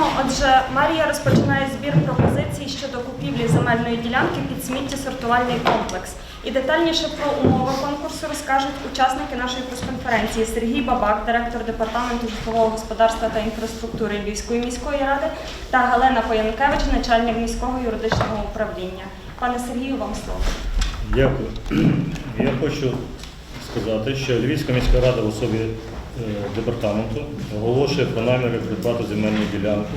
Дякуємо. Отже, Марія розпочинає збір пропозицій щодо купівлі земельної ділянки під сміттєсортувальний комплекс. І детальніше про умови конкурсу розкажуть учасники нашої прес-конференції Сергій Бабак, директор департаменту житлового господарства та інфраструктури Львівської міської ради, та Галина Поянкевич, начальник міського юридичного управління. Пане Сергію, вам слово. Дякую. Я хочу сказати, що Львівська міська рада в особі департаменту оголошує про наміри придбати земельну ділянку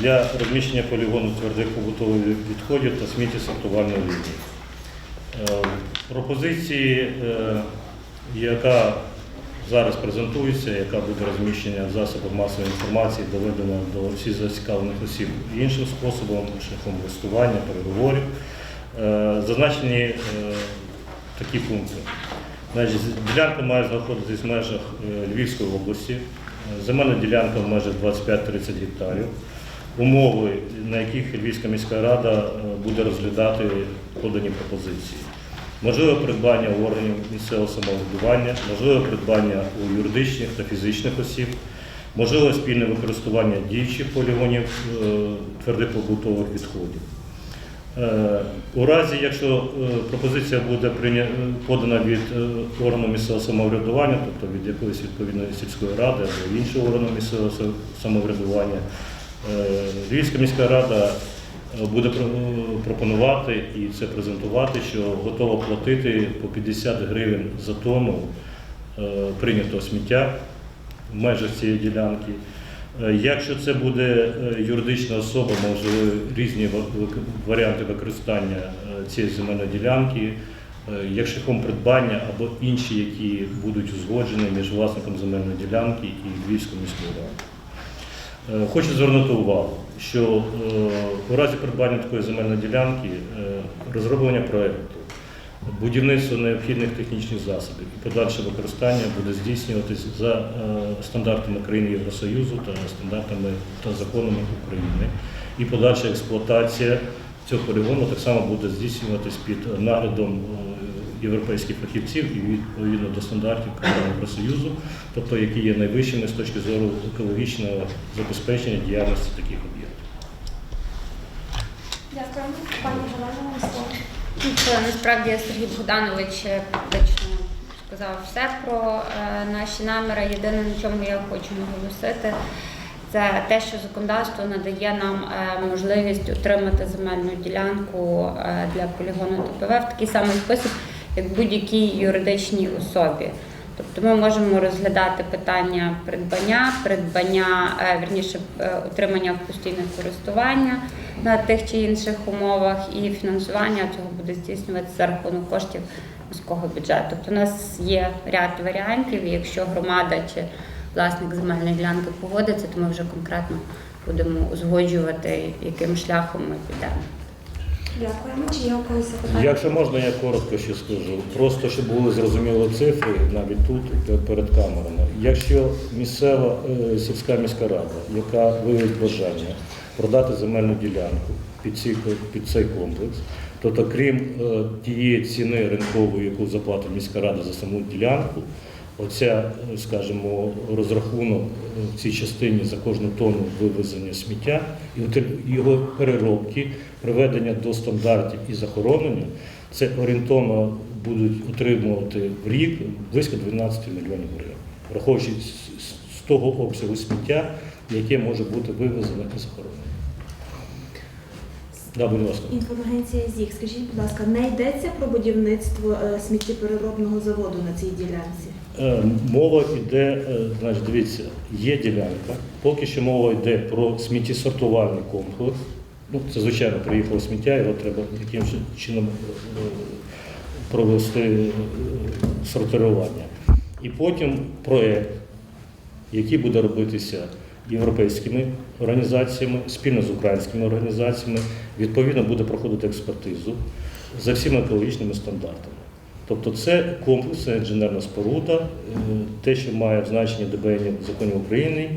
для розміщення полігону твердих побутових відходів та сміттєсортувальної лінії. Е, Пропозиції, е, яка зараз презентується, яка буде розміщена в засобах масової інформації, доведена до всіх зацікавлених осіб іншим способом, шляхом листування, переговорів. Е, Зазначені е, такі пункти. Значить, ділянка має знаходитись в межах е, Львівської області, земельна ділянка в межах 25-30 гектарів. Умови, на яких Львівська міська рада е, буде розглядати подані пропозиції. Можливе придбання органів місцевого самоврядування, можливе придбання у юридичних та фізичних осіб, можливе спільне використання діючих полігонів е, твердих побутових відходів. Е, У разі, якщо е, пропозиція буде подана від е, органу місцевого самоврядування, тобто від якоїсь відповідної сільської ради або іншого органу місцевого самоврядування, Львівська міська рада буде пропонувати і це презентувати, що готова платити по 50 гривень за тонну прийнятого сміття в межах цієї ділянки. Е, Якщо це буде е, юридична особа, можливо, різні варіанти використання е, цієї земельної ділянки, як шляхом придбання або інші, які будуть узгоджені між власником земельної ділянки і Львівською міською радою. Хочу звернути увагу, що у разі придбання такої земельної ділянки розроблення проєкту, будівництво необхідних технічних засобів і подальше використання буде здійснюватись за е, стандартами країн Євросоюзу та стандартами та законами України. І подальша експлуатація цього полігону так само буде здійснюватись під наглядом е, європейських фахівців і відповідно до стандартів країн Євросоюзу, тобто які є найвищими з точки зору екологічного забезпечення діяльності таких об'єктів. Дякуємо. Пані Галина, Це насправді Сергій Богданович практично сказав все про е, наші наміри. Єдине, на чому я хочу наголосити, це те, що законодавство надає нам е, можливість отримати земельну ділянку е, для полігону ТПВ в такий самий спосіб, як будь-якій юридичній особі. Тобто ми можемо розглядати питання придбання, придбання, е, вірніше, е, отримання в постійне користування на тих чи інших умовах, і фінансування цього буде здійснюватися за рахунок коштів міського бюджету. Тобто у нас є ряд варіантів, і якщо громада чи власник земельної ділянки погодиться, то ми вже конкретно будемо узгоджувати, яким шляхом ми підемо. Дякуємо. Чи є у запитання? Якщо можна, я коротко ще скажу. Просто щоб були зрозумілі цифри навіть тут е, перед камерами. Якщо місцева е, сільська міська рада, яка виявить бажання продати земельну ділянку під цей, під цей комплекс, то, крім е, тієї ціни ринкової, яку заплатить міська рада за саму ділянку, оця, скажімо, розрахунок в цій частині за кожну тонну вивезення сміття і його переробки, приведення до стандартів і захоронення, це орієнтовно будуть отримувати в рік близько 12 мільйонів гривень, враховуючи з- того обсягу сміття, яке може бути вивезене і захоронене. Да, будь ласка. Інформагенція ЗІГ. Скажіть, будь ласка, не йдеться про будівництво е, сміттєпереробного заводу на цій ділянці? Е, Мова йде, е, значить, дивіться, є ділянка. Поки що мова йде про сміттєсортувальний комплекс. Ну, це, звичайно, приїхало сміття, його треба якимось чином е, провести е, сортирування. І потім проєкт, який буде робитися європейськими організаціями, спільно з українськими організаціями, відповідно буде проходити експертизу за всіма екологічними стандартами. Тобто це комплекс, інженерна споруда, е, те, що має в значенні ДБН законів України,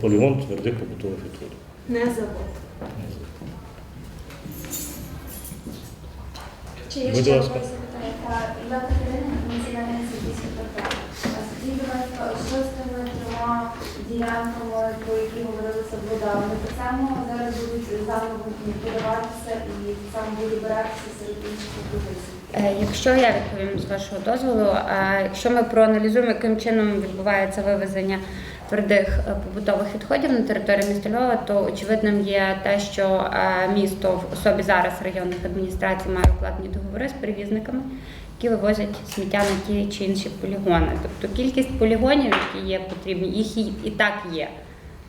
полігон твердих побутових відходів. Не завод. Чи є ще у запитання? Я Катерина, інформаційна агенція «Вісім ПП». Скажіть, будь ласка, що трьома ділянками, про які говорили Садвода, вони так само зараз будуть заново подаватися і само буде беретися серед інших пропозицій. Е, Якщо я відповім з вашого дозволу, е, якщо ми проаналізуємо, яким чином відбувається вивезення твердих е, побутових відходів на території міста Львова, то очевидним є те, що е, місто в особі зараз районних адміністрацій має укладені договори з перевізниками, які вивозять сміття на ті чи інші полігони. Тобто кількість полігонів, які є потрібні, їх і, так є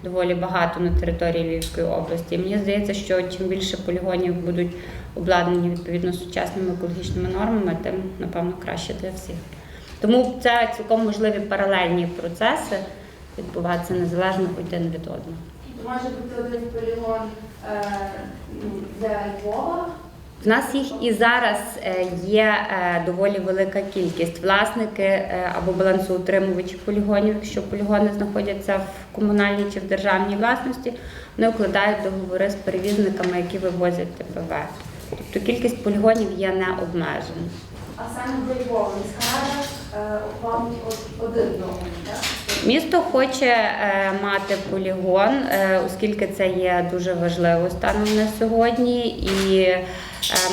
доволі багато на території Львівської області. Мені здається, що чим більше полігонів будуть обладнані відповідно сучасними екологічними нормами, тим напевно краще для всіх. Тому це цілком можливі паралельні процеси відбуватися незалежно один від одного. Може бути один полігон е, ну, для Львова, В нас їх і зараз е, є е, доволі велика кількість. Власники або балансоутримувачі полігонів, якщо полігони знаходяться в комунальній чи в державній власності, вони укладають договори з перевізниками, які вивозять ТПВ. Тобто кількість полігонів є не обмежена. а саме для Львова міська рада е, один договір, так? Місто хоче е, мати полігон, е, оскільки це є дуже важливо станом на сьогодні, і е,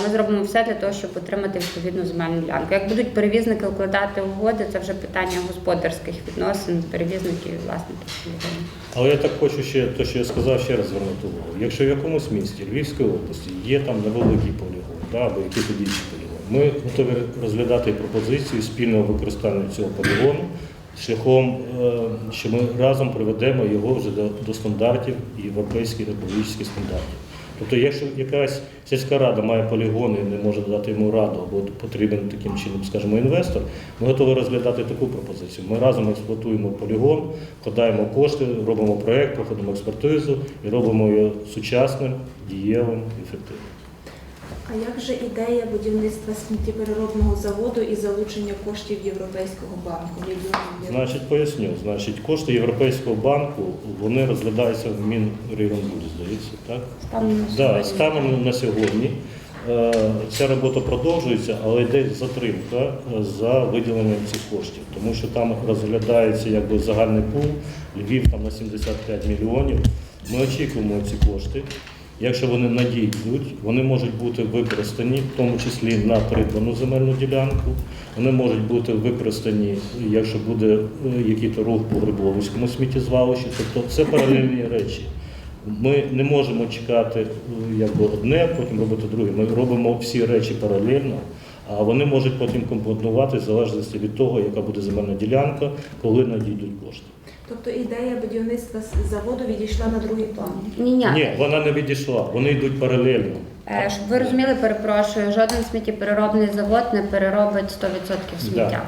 ми зробимо все для того, щоб отримати відповідну земельну ділянку. Як будуть перевізники укладати угоди, це вже питання господарських відносин, перевізників і власників полігону. Але я так хочу ще те, що я сказав, ще раз звернути увагу. Якщо в якомусь місті Львівської області є там невеликий полігон, да, або якийсь інший полігон, ми готові розглядати пропозицію спільного використання цього полігону шляхом, е, що ми разом приведемо його вже до, до стандартів європейських екологічних стандартів. Тобто, якщо якась сільська рада має полігон і не може дати йому раду, або потрібен таким чином, скажімо, інвестор, ми готові розглядати таку пропозицію. Ми разом експлуатуємо полігон, вкладаємо кошти, робимо проєкт, проходимо експертизу і робимо його сучасним, дієвим, ефективним. А як же ідея будівництва сміттєпереробного заводу і залучення коштів Європейського банку? Значить, поясню. Значить, кошти Європейського банку вони розглядаються в Мінрегонбуді, здається, так? Станом на Да, сьогодні. станом на сьогодні е, ця робота продовжується, але йде затримка е, за виділенням цих коштів, тому що там розглядається якби загальний пул, Львів там на 75 мільйонів. Ми очікуємо ці кошти. Якщо вони надійдуть, вони можуть бути використані, в тому числі на придбану земельну ділянку. Вони можуть бути використані, якщо буде е, якийсь рух по Грибовському сміттєзвалищі. Тобто це паралельні речі. Ми не можемо чекати е, якби одне, потім робити друге. Ми робимо всі речі паралельно, а вони можуть потім компонувати в залежності від того, яка буде земельна ділянка, коли надійдуть кошти. Тобто ідея будівництва заводу відійшла на другий план. Ні, ні. Ні, вона не відійшла, вони йдуть паралельно. Е, Щоб ви розуміли, перепрошую, жоден сміттєпереробний завод не переробить 100% сміття.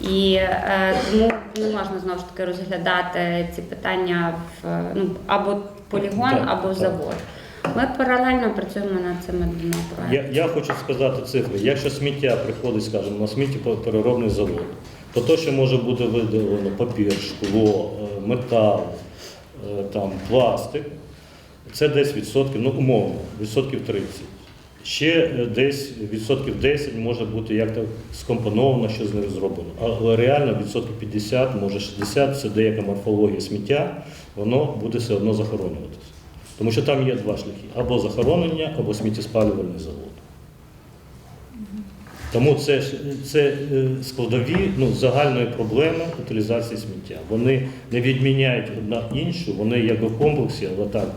І е, тому не можна знову ж таки розглядати ці питання в ну, або полігон, Так, або так. завод. Ми паралельно працюємо над цими двома проектами. Я, я хочу сказати цифри. Якщо сміття приходить, скажімо, на сміттєпереробний завод, то те, що може бути видалено папір, шкло, е, метал, е, там, пластик, це десь відсотків, ну умовно, відсотків 30. Ще е, десь відсотків 10 може бути як-то скомпоновано, що з ним зроблено. Але реально відсотків 50, може 60, це деяка морфологія сміття, воно буде все одно захоронюватися. Тому що там є два шляхи: або захоронення, або сміттєспалювальний завод. Тому це, це е, складові ну, загальної проблеми утилізації сміття. Вони не відміняють одна іншу, вони як в комплексі, але так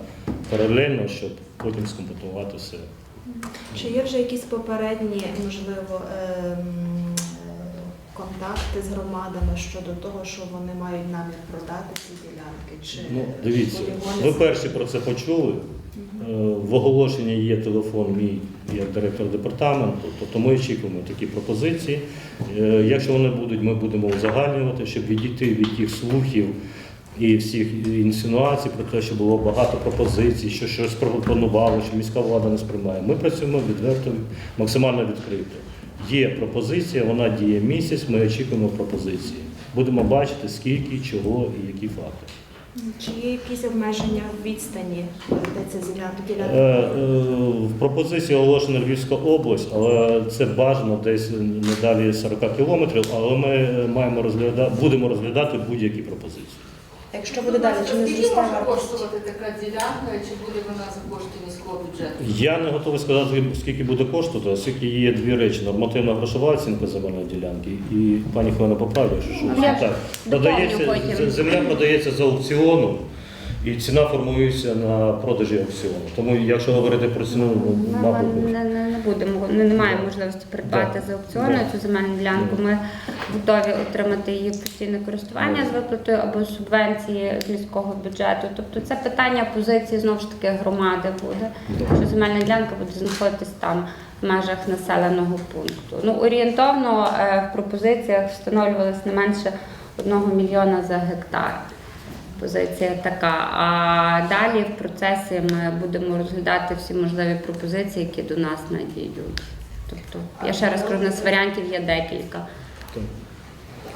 паралельно, щоб потім скомпонувати все. Чи є вже якісь попередні, можливо, е, контакти з громадами щодо того, що вони мають намір продати ці ділянки? Чи Ну, дивіться, полігони ви перші про це почули. Е, В оголошенні є телефон мій як директор департаменту, тобто ми очікуємо такі пропозиції. Е, Якщо вони будуть, ми будемо узагальнювати, щоб відійти від тих слухів і всіх інсинуацій про те, що було багато пропозицій, що щось пропонувало, що міська влада не сприймає. Ми працюємо відверто, максимально відкрито. Є пропозиція, вона діє місяць, ми очікуємо пропозиції. Будемо бачити, скільки, чого і які факти. Чи є якісь обмеження в відстані, де ця ділянка? Е, е, В пропозиції оголошена Львівська область, але це бажано десь не далі 40 кілометрів, але ми маємо розглядати, будемо розглядати будь-які пропозиції. А якщо буде далі, чи не Скільки може вартість? коштувати така ділянка, і чи буде вона за кошти міського бюджету? Я не готовий сказати, скільки буде коштувати, оскільки є дві речі: нормативна грошова оцінка земельної ділянки, і пані Хвилина поправлює, що Ну, я так, доповню потім. земля продається за аукціону. І ціна формується на продажі аукціону. Тому, якщо говорити про ціну, ну, мабуть, не, не, не будемо, не, не маємо можливості придбати за аукціону цю земельну ділянку. Ми готові отримати її в постійне користування з виплатою або субвенції з міського бюджету. Тобто це питання позиції знову ж таки громади буде. Що земельна ділянка буде знаходитись там в межах населеного пункту. Ну орієнтовно е, в пропозиціях встановлювалось не менше одного мільйона за гектар. Позиція така. А далі в процесі ми будемо розглядати всі можливі пропозиції, які до нас надійдуть. Тобто, я ще раз кажу, у нас варіантів є декілька.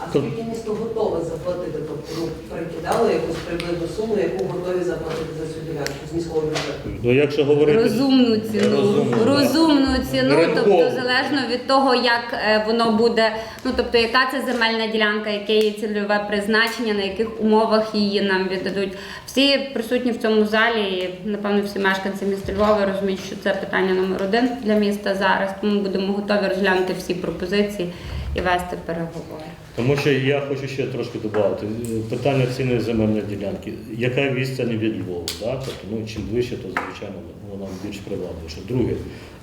А скільки місто готове заплатити? Тобто ну, перекидали якусь приблизну суму, яку готові заплатити за цю ділянку з міського бюджету? ну, якщо говорити Розумну ціну, Розумну, да. розумну ціну, Ринкову. тобто залежно від того, як е, воно буде, ну тобто яка це земельна ділянка, яке її цільове призначення, на яких умовах її нам віддадуть. Всі присутні в цьому залі, і, напевно, всі мешканці міста Львова розуміють, що це питання номер один для міста зараз. Тому будемо готові розглянути всі пропозиції і вести переговори. Тому що я хочу ще трошки додати. Питання ціни земельної ділянки. Яка відстань від Львова? Да? Тобто, ну, чим ближче, то звичайно вона більш привабливіша. Друге,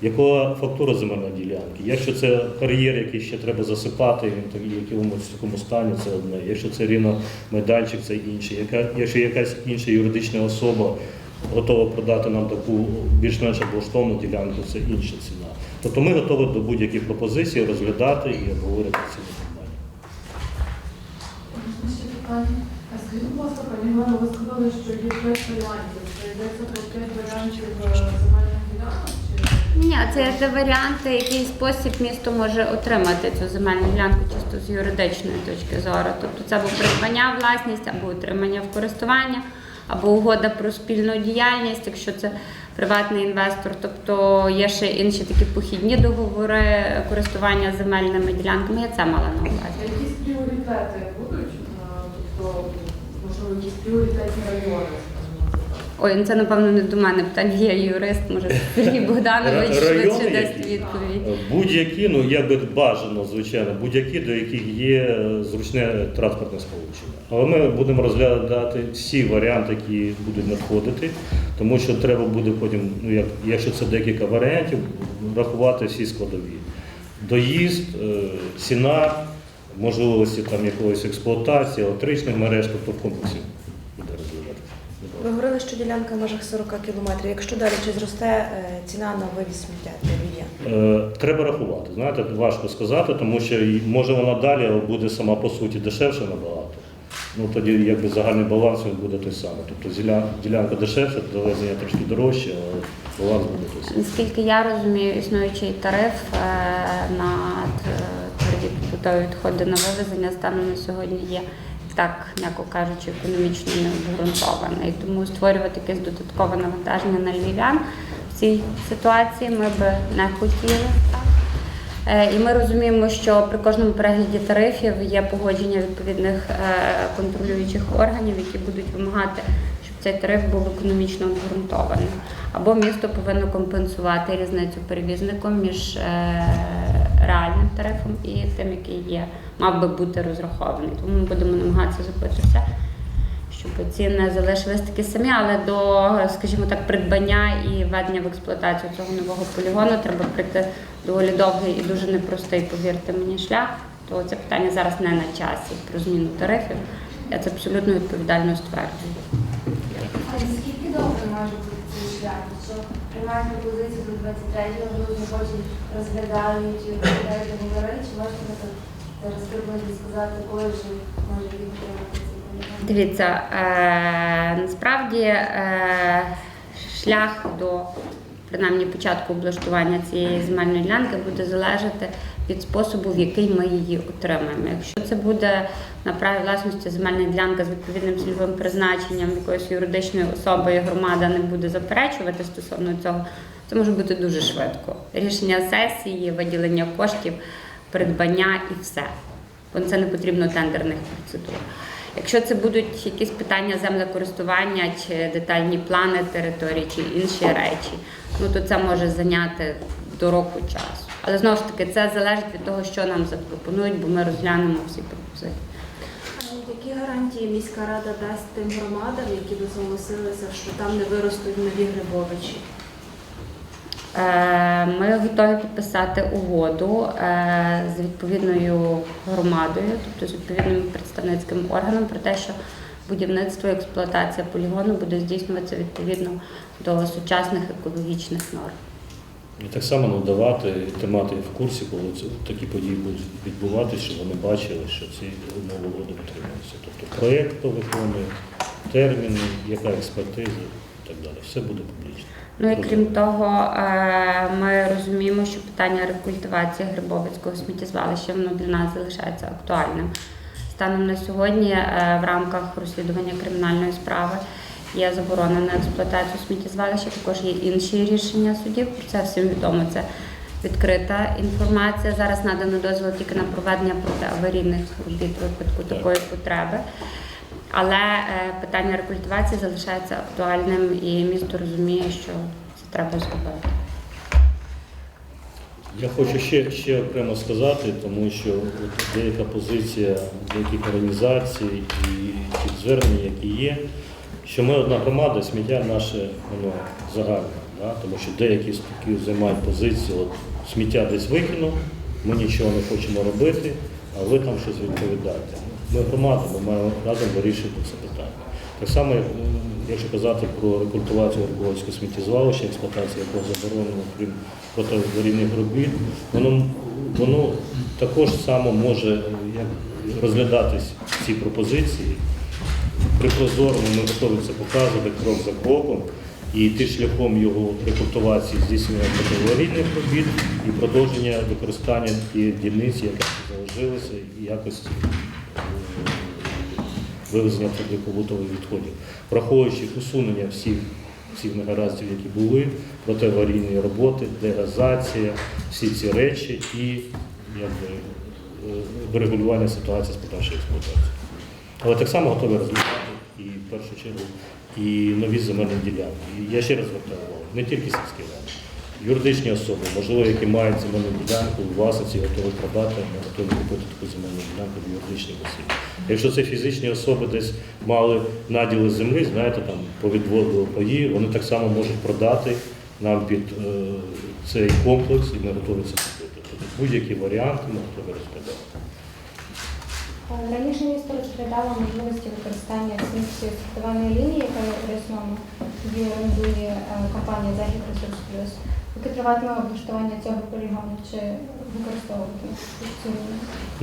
яка фактура земельної ділянки? Якщо це кар'єр, який ще треба засипати, він в такому стані, це одне. Якщо це рівно майданчик, це інше. Яка, якщо якась інша юридична особа готова продати нам таку більш-менш облаштовану ділянку, це інша ціна. Тобто ми готові до будь-яких пропозицій розглядати і обговорити ці питання. А скажіть, будь ласка, пані Івано, ви сказали, що є п'ять варіантів. Це йдеться про п'ять варіантів е, земельних ділянок? Ні, це є варіанти, який спосіб місто може отримати цю земельну ділянку чисто з юридичної точки зору. Тобто це або придбання власність, або отримання в користування, або угода про спільну діяльність, якщо це приватний інвестор. Тобто є ще інші такі похідні договори користування земельними ділянками. Я це мала на увазі. якісь пріоритети будуть? Е, Тобто, можливо, якісь пріоритетні райони. Ой, ну це напевно не до мене питання. Я юрист, може Сергій Богданович райони швидше дасть відповідь. Будь-які, ну як би бажано, звичайно, будь-які, до яких є зручне транспортне сполучення. Але ми будемо розглядати всі варіанти, які будуть надходити, тому що треба буде потім, ну як якщо це декілька варіантів, рахувати всі складові. Доїзд, е, ціна, можливості там якоїсь експлуатації, електричних мереж, тобто в комплексі буде розглядатися. Ви говорили, що ділянка в межах 40 кілометрів. Якщо далі чи зросте е, ціна на вивіз сміття для? Е, Треба рахувати. Знаєте, важко сказати, тому що може вона далі буде сама по суті дешевше набагато. Ну тоді якби загальний баланс він буде той самий. Тобто зіля- ділянка дешевша, довезення трошки дорожче, але баланс буде той самий. Наскільки я розумію, існуючий тариф е, на е, відходи на вивезення станом на сьогодні є так, м'яко кажучи, економічно необґрунтований. Тому створювати якесь додаткове навантаження на львів'ян в цій ситуації ми би не хотіли. Е, І ми розуміємо, що при кожному перегляді тарифів є погодження відповідних е, контролюючих органів, які будуть вимагати, щоб цей тариф був економічно обґрунтованим. Або місто повинно компенсувати різницю перевізником між е, реальним тарифом і тим, який є, мав би бути розрахований. Тому ми будемо намагатися зробити все, щоб ціни залишились такі самі, але до, скажімо так, придбання і введення в експлуатацію цього нового полігону треба прийти доволі довгий і дуже непростий, повірте мені, шлях. То це питання зараз не на часі про зміну тарифів. Я це абсолютно відповідально стверджую. А наскільки довго може бути приймають пропозицію до 23-го грудня, потім розглядають, розглядають договори, чи можете зараз приблизно сказати, коли вже може відтримати цей полігон? Дивіться, е, насправді е, шлях до принаймні початку облаштування цієї земельної ділянки буде залежати від способу, в який ми її отримаємо. Якщо це буде на праві власності земельна ділянка з відповідним цільовим призначенням якоїсь юридичної особи, і громада не буде заперечувати стосовно цього, це може бути дуже швидко. Рішення сесії, виділення коштів, придбання і все. Бо це не потрібно тендерних процедур. Якщо це будуть якісь питання землекористування чи детальні плани території, чи інші речі, ну то це може зайняти до року часу. Але знову ж таки, це залежить від того, що нам запропонують, бо ми розглянемо всі пропозиції. Які гарантії міська рада дасть тим громадам, які би зголосилися, що там не виростуть нові грибовичі? Е, Ми готові підписати угоду е, з відповідною громадою, тобто з відповідним представницьким органом про те, що будівництво і експлуатація полігону буде здійснюватися відповідно до сучасних екологічних норм. І так само надавати тримати в курсі, коли такі події будуть відбуватися, щоб вони бачили, що ці умови угоди дотримуються. Тобто проєкт виконує, терміни, яка експертиза і так далі. Все буде. Ну і крім того, е, ми розуміємо, що питання рекультивації Грибовицького сміттєзвалища воно для нас залишається актуальним. Станом на сьогодні е, в рамках розслідування кримінальної справи є заборона на експлуатацію сміттєзвалища, також є інші рішення судів. Про це всім відомо. Це відкрита інформація. Зараз надано дозвіл тільки на проведення протиаварійних робіт випадку такої потреби. Але е, питання рекультивації залишається актуальним і місто розуміє, що це треба зробити. Я хочу ще, ще окремо сказати, тому що деяка позиція деяких організацій і тих звернень, які є, що ми одна громада, сміття наше воно загальне. Да? Тому що деякі таких займають позицію, от сміття десь викинув, ми нічого не хочемо робити, а ви там щось відповідаєте. Ми громада, ми маємо разом вирішити це питання. Так само, якщо казати про рекультивацію Горбовського сміттєзвалища, експлуатація якого заборонено, крім протиаварійних робіт, воно, воно також само може е, розглядатись ці пропозиції. При прозорому ми готові це показувати крок за кроком і йти шляхом його рекультивації, здійснення протиаварійних робіт і продовження використання тієї дільниці, яка залишилася, і якось е, вивезення побутових відходів, враховуючи усунення всіх, всіх негараздів, які були, протиаварійні роботи, дегазація, всі ці речі і якби, е, врегулювання ситуації з подальшою експлуатацією. Але так само готові розглядати і в першу чергу і нові земельні ділянки. Я ще раз звертаю увагу, не тільки сільські ради, юридичні особи, можливо, які мають земельну ділянку, власниці готові продати, ми готові купити таку земельну ділянку в юридичних осіб. Якщо це фізичні особи десь мали наділи землі, знаєте, там по відводу паї, вони так само можуть продати нам під е, цей комплекс, і ми готові це купити. Тобто будь-які варіанти ми готові розглядати. Раніше місто розглядало можливості використання функції сортувальної лінії, яка в Рясному, її орендує е, компанія Захід Ресурс Плюс. Поки триватиме облаштування цього полігону, чи використовувати цю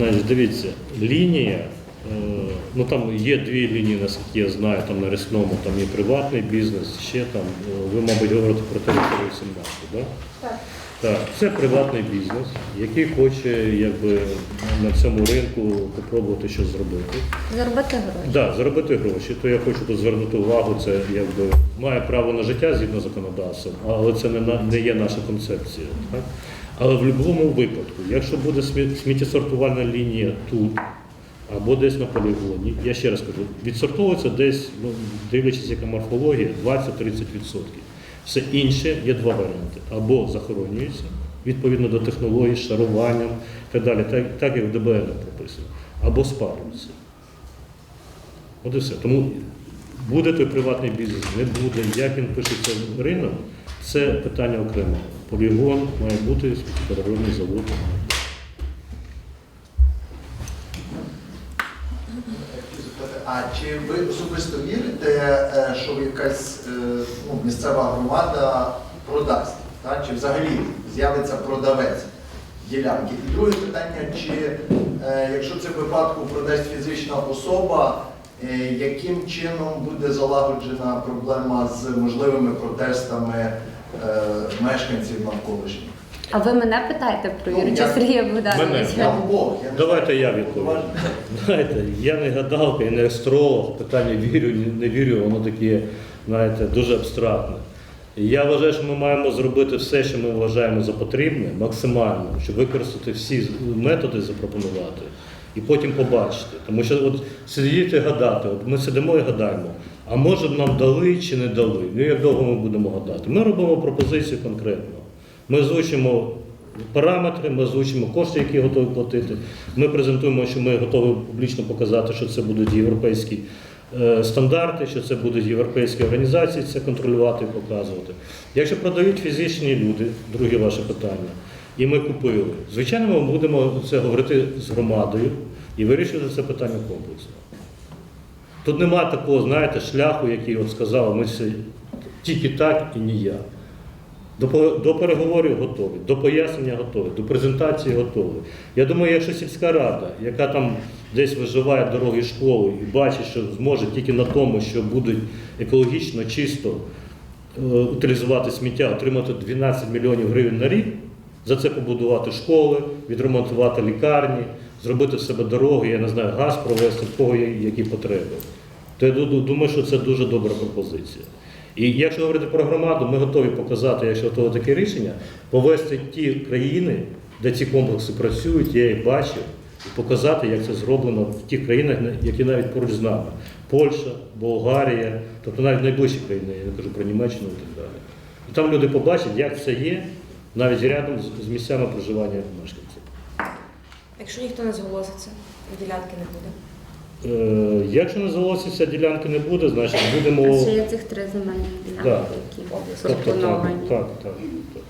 лінію? Дивіться, лінія, ну там є дві лінії, наскільки я знаю, там на Рясному, там є приватний бізнес, ще там, е, ви, мабуть, говорите про територію 17, да? Так. Так, це приватний бізнес, який хоче якби, на цьому ринку спробувати щось зробити. Заробити гроші. Да, заробити гроші, то я хочу тут звернути увагу, це якби має право на життя згідно законодавством, але це не, не є наша концепція. Так? Але в будь-якому випадку, якщо буде сміттєсортувальна лінія тут або десь на полігоні, я ще раз кажу, відсортовується десь, ну, дивлячись, яка морфологія, 20-30%. Все інше є два варіанти. Або захоронюється відповідно до технології, з шаруванням і так далі, так, так як в ДБН прописано, або спалюється. От і все. Тому буде той приватний бізнес, не буде, як він пишеться ринок, це питання окремо. Полігон має бути переробний завод. А чи ви особисто вірите, е, що якась е, ну, місцева громада продасть? Так? Чи взагалі з'явиться продавець ділянки? І друге питання, чи е, якщо це в випадку продасть фізична особа, яким чином буде залагоджена проблема з можливими протестами мешканців навколишніх? А ви мене питаєте про Ну, Юрича Сергія. Богдановича? Давайте я відповім. Знаєте, я не гадалка, я не астролог, питання вірю, ні- не вірю, воно таке, знаєте, дуже абстрактне. Я вважаю, що ми маємо зробити все, що ми вважаємо за потрібне, максимально, щоб використати всі методи запропонувати, і потім побачити. Тому що от сидіти гадати, от ми сидимо і гадаємо, а може б нам дали чи не дали. Ну як довго ми будемо гадати? Ми робимо пропозицію конкретно. Ми озвучимо параметри, ми озвучимо кошти, які готові платити. Ми презентуємо, що ми готові публічно показати, що це будуть європейські е, стандарти, що це будуть європейські організації, це контролювати і показувати. Якщо продають фізичні люди, друге ваше питання, і ми купили, звичайно, ми будемо це говорити з громадою і вирішувати це питання комплексно. Тут немає такого, знаєте, шляху, який от сказав, ми все тільки так і ніяк. До, до переговорів готові, до пояснення готові, до презентації готові. Я думаю, якщо сільська рада, яка там десь виживає дороги школи і бачить, що зможе тільки на тому, що будуть екологічно чисто е, утилізувати сміття, отримати 12 мільйонів гривень на рік, за це побудувати школи, відремонтувати лікарні, зробити в себе дороги, я не знаю, газ провести, в кого які потреби. То я думаю, що це дуже добра пропозиція. І якщо говорити про громаду, ми готові показати, якщо готове таке рішення, повести ті країни, де ці комплекси працюють, я їх бачив, і показати, як це зроблено в тих країнах, які навіть поруч з нами. Польща, Болгарія, тобто навіть найближчі країни, я не кажу про Німеччину і так далі. І там люди побачать, як це є, навіть рядом з місцями проживання мешканців. Якщо ніхто не зголоситься, ділянки не буде. Е, якщо не залишиться, ділянки не буде, значить будемо. А ще є цих три земельні ділянки, які Тобто, так, так, так, так.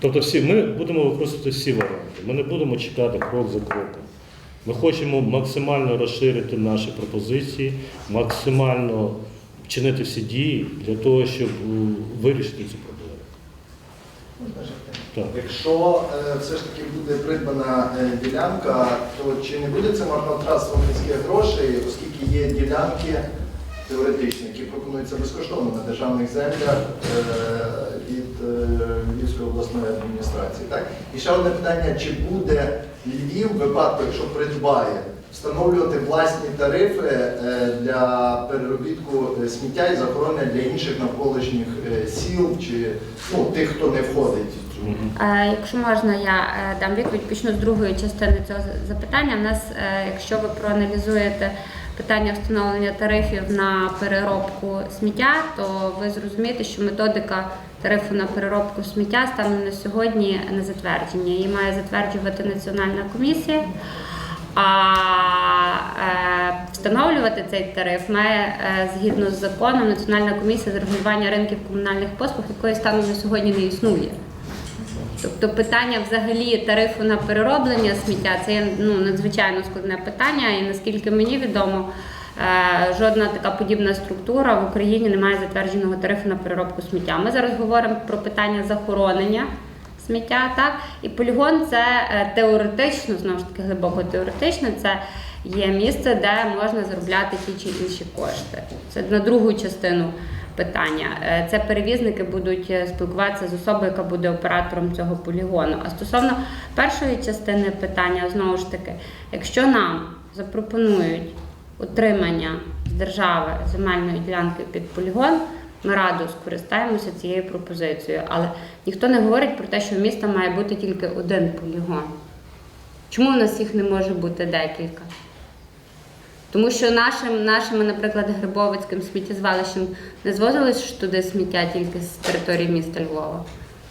Тобто всі, ми будемо використовувати всі варіанти. Ми не будемо чекати крок за кроком. Ми хочемо максимально розширити наші пропозиції, максимально вчинити всі дії для того, щоб е, вирішити цю проблему. Так. Якщо е, все ж таки буде придбана е, ділянка, то чи не буде це марнотратством міських грошей, оскільки є ділянки теоретичні, які пропонуються безкоштовно на державних землях е, від е, Львівської обласної адміністрації. Так? І ще одне питання, чи буде Львів випадку, якщо придбає, встановлювати власні тарифи е, для переробітку е, сміття і захоронення для інших навколишніх е, сіл чи ну, тих, хто не входить Якщо можна, я дам відповідь, почну з другої частини цього запитання. У нас, якщо ви проаналізуєте питання встановлення тарифів на переробку сміття, то ви зрозумієте, що методика тарифу на переробку сміття станом на сьогодні на затвердження. Її має затверджувати національна комісія. А е, встановлювати цей тариф має е, згідно з законом Національна комісія з регулювання ринків комунальних послуг, якої станом на сьогодні не існує. Тобто питання взагалі тарифу на перероблення сміття це є ну, надзвичайно складне питання, і наскільки мені відомо, е, жодна така подібна структура в Україні не має затвердженого тарифу на переробку сміття. Ми зараз говоримо про питання захоронення сміття, так і полігон це е, теоретично, знову ж таки глибоко теоретично, це є місце, де можна заробляти ті чи інші кошти. Це на другу частину питання. Е, Це перевізники будуть е, спілкуватися з особою, яка буде оператором цього полігону. А стосовно першої частини питання, знову ж таки, якщо нам запропонують отримання з держави земельної ділянки під полігон, ми радо скористаємося цією пропозицією. Але ніхто не говорить про те, що в міста має бути тільки один полігон. Чому в нас їх не може бути декілька? Тому що нашим, нашим, наприклад, Грибовицьким сміттєзвалищем не звозилось туди сміття тільки з території міста Львова.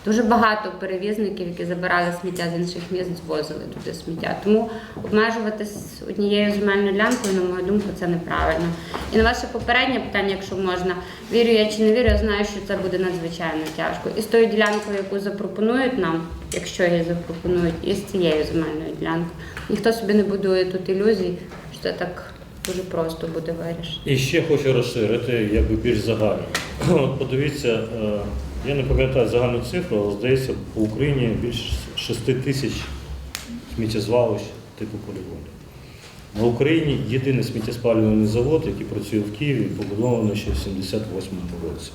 Дуже багато перевізників, які забирали сміття з інших міст, звозили туди сміття. Тому обмежуватись однією земельною ділянкою, на мою думку, це неправильно. І на ваше попереднє питання, якщо можна, вірю я чи не вірю, я знаю, що це буде надзвичайно тяжко. І з тою ділянкою, яку запропонують нам, якщо її запропонують, і з цією земельною ділянкою. Ніхто собі не будує тут ілюзій, що це так дуже просто буде вирішити. І ще хочу розширити, якби більш загально. От подивіться, е, я не пам'ятаю загальну цифру, але здається, по Україні більше 6 тисяч сміттєзвалищ типу полігонів. На Україні єдиний сміттєспалювальний завод, який працює в Києві, побудований ще в 78-му році.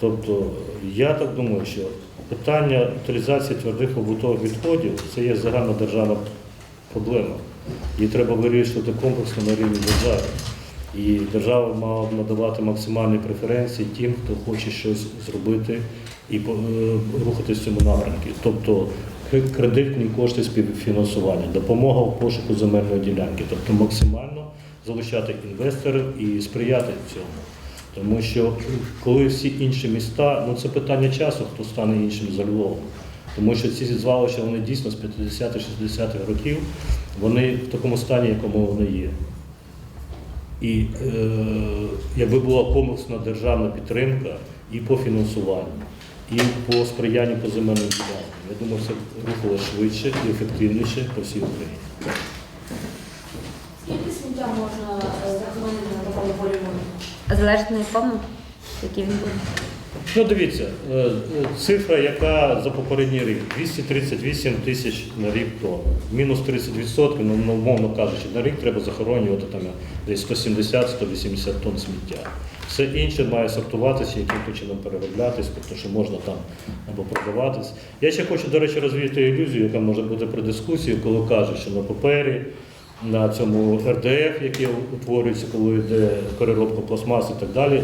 Тобто, я так думаю, що питання утилізації твердих побутових відходів це є загальна державна проблема. Її треба вирішувати комплексно на рівні держави. І держава мала б надавати максимальні преференції тим, хто хоче щось зробити і е, рухатись в цьому напрямку. Тобто кредитні кошти співфінансування, допомога в пошуку земельної ділянки, тобто максимально залучати інвесторів і сприяти цьому. Тому що коли всі інші міста, ну це питання часу, хто стане іншим за Львовом. Тому що ці звалища вони дійсно з 50-60-х років, вони в такому стані, якому вони є. І е, якби була комплексна державна підтримка і по фінансуванню, і по сприянню по земельним ділянкам, я думаю, це рухало швидше і ефективніше по всій Україні. Скільки сміття можна е, захоронити на такому полігоні? Залежить на якому, який він буде. Ну, дивіться, е, е, цифра, яка за попередній рік 238 тисяч на рік тонн. Мінус 30%, ну, ну, умовно кажучи, на рік треба захоронювати там десь 170-180 тонн сміття. Все інше має сортуватися, яким чином перероблятись, тобто що можна там або продаватись. Я ще хочу, до речі, розвіяти ілюзію, яка може бути при дискусії, коли кажуть, що на папері, на цьому РДФ, який утворюється, коли йде переробка пластмаси і так далі,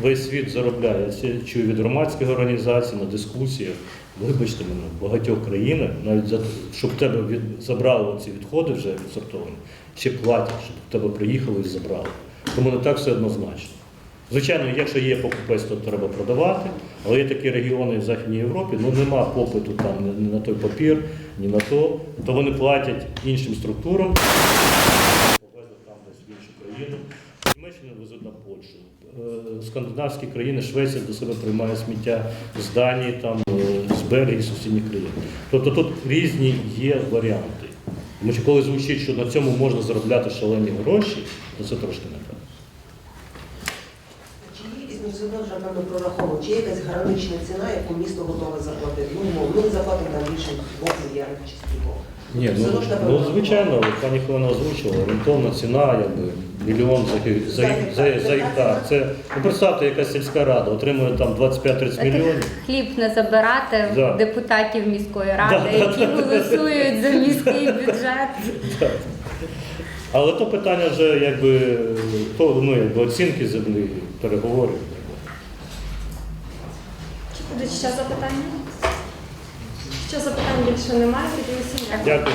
весь світ заробляє. Чую від громадських організацій на дискусіях. Вибачте мене, в багатьох країнах, навіть за щоб тебе від, забрали ці відходи вже відсортовані, ще платять, щоб тебе приїхали і забрали. Тому не так все однозначно. Звичайно, якщо є покупець, то треба продавати, але є такі регіони в Західній Європі, ну нема попиту там ні на той папір, ні на то, то вони платять іншим структурам, повезли там десь в іншу країну. Німеччину везуть на Польщу. Е, Скандинавські країни, Швеція до себе приймає сміття з Данії, там, е, з Бельгії, з сусідніх країн. Тобто тут різні є варіанти. Тому що коли звучить, що на цьому можна заробляти шалені гроші, то це трошки не так. Чи є якісь все вже певно прораховано, чи є якась гранична ціна, яку місто готове заплатити? Ну, ми не заплатимо там більше 2 мільярдів чи стільки. Ні, ну, ну звичайно, пані Хвилина озвучила, орієнтовна ціна, якби мільйон за, ге- за, за, за гектар. Це, ну, представте, якась сільська рада отримує там 25-30 мільйонів. Хліб не забирати в Да. депутатів міської ради, Да, да, які голосують за міський бюджет. Але то питання вже якби, то, ну, якби оцінки землі, переговорів. Чи будуть ще запитання? Ще запитань більше немає, тоді усім дякую. Дякую.